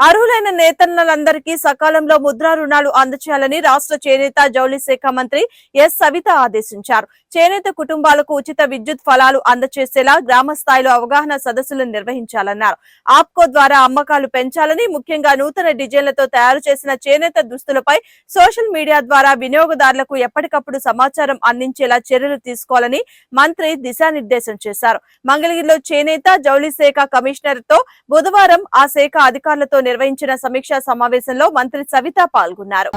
అర్హులైన నేతన్నలందరికీ సకాలంలో ముద్రా రుణాలు అందచేయాలని రాష్ట్ర చేనేత జౌళి శాఖ మంత్రి ఎస్ సవిత ఆదేశించారు. చేనేత కుటుంబాలకు ఉచిత విద్యుత్ ఫలాలు అందచేసేలా గ్రామ స్థాయిలో అవగాహన సదస్సులు నిర్వహించాలన్నారు. ఆప్కో ద్వారా అమ్మకాలు పెంచాలని ముఖ్యంగా నూతన డిజైన్లతో తయారు చేసిన చేనేత దుస్తులపై సోషల్ మీడియా ద్వారా వినియోగదారులకు ఎప్పటికప్పుడు సమాచారం అందించేలా చర్యలు తీసుకోవాలని మంత్రి దిశానిర్దేశం చేశారు. మంగళగిరిలో చేనేత జౌళి శాఖ కమిషనర్తో బుధవారం ఆ శాఖ అధికారులతో నిర్వహించిన సమీక్షా సమావేశంలో మంత్రి సవిత పాల్గొన్నారు?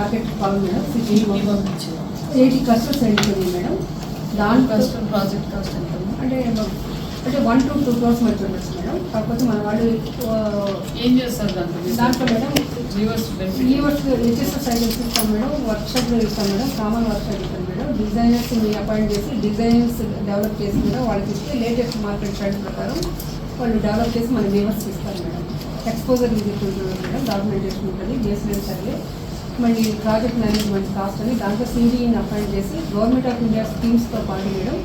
అంటే అంటే వన్ టు టూ క్రోర్స్ మధ్య ఉండొచ్చు మేడం. కాకపోతే మన వాళ్ళు ఏం చేస్తారు దాంట్లో? మేడం వ్యూవర్స్ హెచ్ఎస్ఎస్ సైకిల్స్ ఇస్తాం మేడం. వర్క్ షాప్లో ఇస్తాం మేడం. కామన్ వర్క్ షాప్ ఇస్తాం మేడం. డిజైనర్స్ అపాయింట్ చేసి డిజైన్స్ డెవలప్ చేసి మేడం వాళ్ళకి ఇస్తే లేటెస్ట్ మార్కెట్ ట్రెండ్ ప్రకారం వాళ్ళు డెవలప్ చేసి మన వ్యూవర్స్ ఇస్తారు మేడం. ఎక్స్పోజర్ విజిట్ ఉంటుంది మేడం డాక్యుమెంటేషన్ ఉంటుంది బేస్మెంట్ సర్వే. మళ్ళీ ప్రాజెక్ట్ మేనేజ్మెంట్ కాస్ట్ అని దాంట్లో సింగిని అపాయింట్ చేసి గవర్నమెంట్ ఆఫ్ ఇండియా స్కీమ్స్తో పాటు మేడం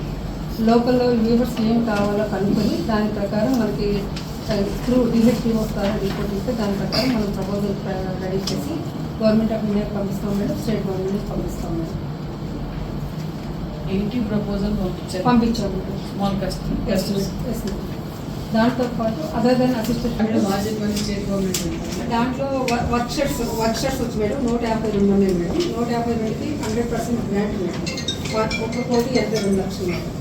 లోకల్లో వ్యూవర్స్ ఏం కావాలో కనుక్కొని దాని ప్రకారం మనకి త్రూ డిహెచ్పిఓ ద్వారా రిపోర్ట్ ఇస్తే దాని ప్రకారం మనం ప్రపోజల్ రెడీ చేసి గవర్నమెంట్ ఆఫ్ ఇండియాకి పంపిస్తాం మేడం స్టేట్ గవర్నమెంట్కి పంపిస్తాం మేడం. ఎయిటీ ప్రపోజల్ పంపించారు. పంపించాం madam. Small customer customers Yes, ma'am. దాంతో పాటు అదర్ దెన్ అసిస్టెంట్ గవర్నమెంట్ దాంట్లో వర్క్ షర్ట్స్ వర్క్ షర్ట్స్ వచ్చి మేడం నూట యాభై రెండు ఉన్నాయి. మేడం నూట యాభై రెండుకి హండ్రెడ్ పర్సెంట్ గ్రాంట్ మేడం. వా- ఒక కోటి ఎనభై రెండు లక్షలు మేడం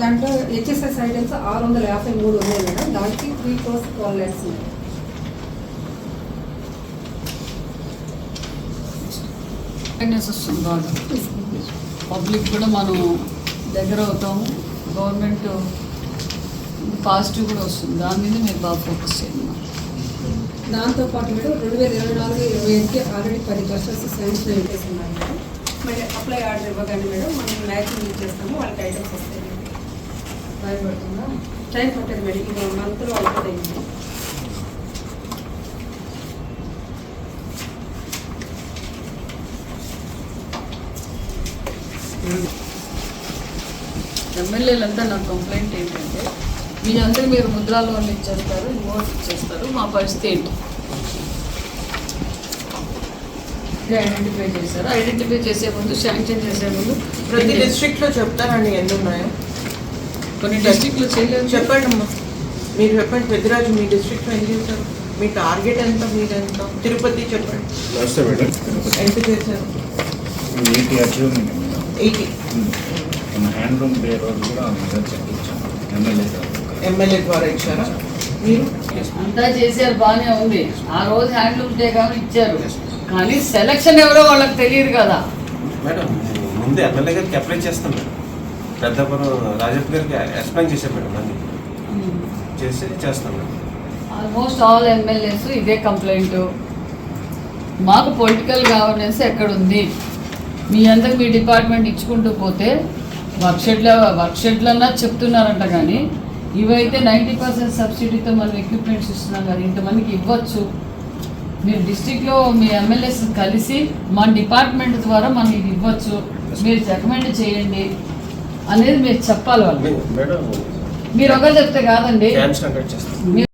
దాంట్లో హెచ్ఎస్ఎస్ ఐటమ్స్ ఆరు వందల యాభై మూడు ఉన్నాయి మేడం. దానికి three crores twelve lakhs madam వస్తుంది బాగా. పబ్లిక్ కూడా మనం దగ్గర అవుతాము. గవర్నమెంట్ పాజిటివ్ కూడా వస్తుంది. దాని మీద మీరు బాగా ఫోకస్ చేయండి. దాంతో పాటు మేడం రెండు వేల ఇరవై నాలుగు ఇరవై ఐదుకి ఆల్రెడీ పది క్లస్టర్స్ శాంక్షన్ చేస్తున్నారు మేడం. మళ్ళీ అప్లై ఆర్డర్ ఇవ్వగానే మేడం మనం మ్యాచింగ్ చేస్తాము వాళ్ళకి ఐటమ్స్ వస్తాయి మేడం. భయపడుతుందా టైం పట్టదు మేడం ఇది మంత్లో మేడం ఎమ్మెల్యేలంతా నాకు కంప్లైంట్ ఏంటంటే మీ అందరూ మీరు ముద్రా లోన్లు ఇచ్చేస్తారు ఇన్వోర్స్ ఇచ్చేస్తారు. మా పరిస్థితి ఏంటి? ఐడెంటిఫై చేశారు? ఐడెంటిఫై చేసే ముందు శాంక్షన్ చేసే ముందు ప్రతి డిస్ట్రిక్ట్లో చెప్తారండి ఎన్ని ఉన్నాయో కొన్ని డిస్ట్రిక్ట్లు చేయలేదు. చెప్పండి అమ్మా. మీరు చెప్పండి పెద్దరాజు మీ డిస్ట్రిక్ట్లో ఎన్ని చేశారు? మీ టార్గెట్ ఎంత మీరు ఎంత తిరుపతి చెప్పండి. ఎంత చేశారు? Eighty madam. ఎయిటీ. మన హ్యాండ్లూమ్ డే రోజు కూడా అందరం చెప్పించాం ఎమ్మెల్యే గారు ఎమ్మెల్యే ద్వారా ఇచ్చారా? మీరు? అంతా చేశారు బాగానే ఉంది. ఆ రోజు హ్యాండ్లూమ్ డే కానీ ఇచ్చారు. కానీ సెలక్షన్ ఎవరో వాళ్ళకి తెలియదు కదా. మేడం ముందు ఎమ్మెల్యే గారికి అప్లై చేస్తాం మేడం. పెద్దపురం రాజప్ప గారికి ఎక్స్ప్లెయిన్ చేశాం మేడం అన్ని. చేసి చేస్తాం మేడం. ఆల్మోస్ట్ ఆల్ ఎమ్మెల్యేస్ ఇదే కంప్లైంట్. మాకు పొలిటికల్ గవర్నెన్స్ ఎక్కడుంది? మీ అందరికి మీ డిపార్ట్మెంట్ ఇచ్చుకుంటూ పోతే వర్క్షెడ్ల వర్క్షెడ్లన్నా చెప్తున్నారంట కానీ ఇవైతే నైంటీ పర్సెంట్ సబ్సిడీతో మనం ఎక్విప్మెంట్స్ ఇస్తున్నాం కదా ఇంతమందికి ఇవ్వచ్చు. మీరు డిస్టిక్లో మీ ఎమ్మెల్యేస్ కలిసి మన డిపార్ట్మెంట్ ద్వారా మనం ఇది ఇవ్వచ్చు. మీరు రికమెండ్ చేయండి అనేది మీరు చెప్పాలి వాళ్ళు. మీరు ఒకరు చెప్తే కాదండి.